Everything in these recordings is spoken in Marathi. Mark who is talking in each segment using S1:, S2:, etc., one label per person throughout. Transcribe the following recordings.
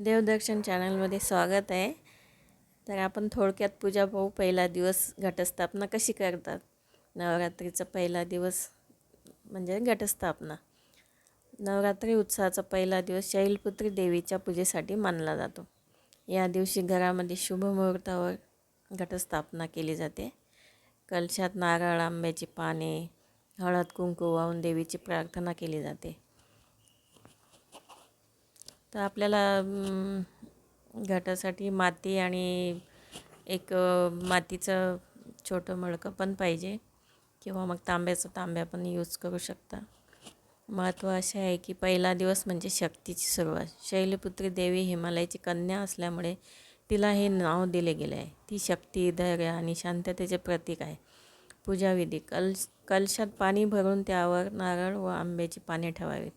S1: देवदर्शन चॅनलमध्ये स्वागत आहे. तर आपण थोडक्यात पूजा पाहू. पहिला दिवस घटस्थापना कशी करतात? नवरात्रीचा पहिला दिवस म्हणजे घटस्थापना. नवरात्री उत्सवाचा पहिला दिवस शैलपुत्री देवीच्या पूजेसाठी मानला जातो. या दिवशी घरामध्ये शुभ मुहूर्तावर घटस्थापना केली जाते. कलशात नारळ आंब्याची पाने हळद कुंकू वाहून देवीची प्रार्थना केली जाते. तर आपल्याला घटासाठी माती आणि एक मातीचं छोटं मडकं पण पाहिजे किंवा मग तांब्याचं तांब्या पण यूज करू शकता. महत्त्व असे आहे की पहिला दिवस म्हणजे शक्तीची सुरुवात. शैलपुत्री देवी हिमालयाची कन्या असल्यामुळे तिला हे नाव दिले गेले आहे. ती शक्ती धैर्य आणि शांततेचे प्रतीक आहे. पूजाविधी कल कलशात पाणी भरून त्यावर नारळ व आंब्याची पाने ठेवावीत.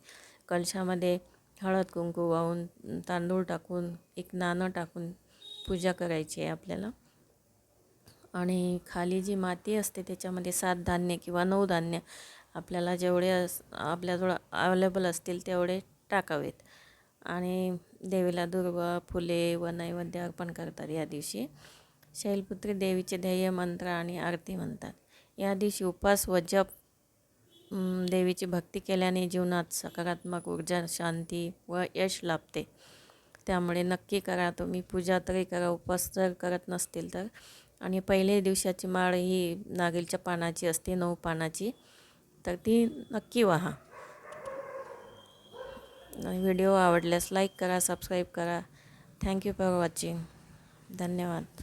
S1: कलशामध्ये हळद कुंकू वाहून तांदूळ टाकून एक नाणं टाकून पूजा करायची आहे आपल्याला. आणि खाली जी माती असते त्याच्यामध्ये सात धान्य किंवा नऊ धान्य आपल्याला जेवढे अस आपल्याजवळ अवेलेबल असतील तेवढे टाकावेत. आणि देवीला दुर्वा फुले व नैवेद्य अर्पण करतात या दिवशी. शैलपुत्री देवीचे ध्येय मंत्र आणि आरती म्हणतात. या दिवशी उपवास व जप देवीची भक्ती केल्याने जीवनात सकारात्मक ऊर्जा शांती व यश लाभते. त्यामुळे नक्की करा तुम्ही. पूजा तरी करा उपवास जर करत नसतील तर. आणि पहिले दिवसाची माळ ही नागिलच्या पानाची असते नऊ पानाची. तर ती नक्की व्हा. व्हिडिओ आवडल्यास लाईक करा सबस्क्राईब करा. Thank you for watching. धन्यवाद.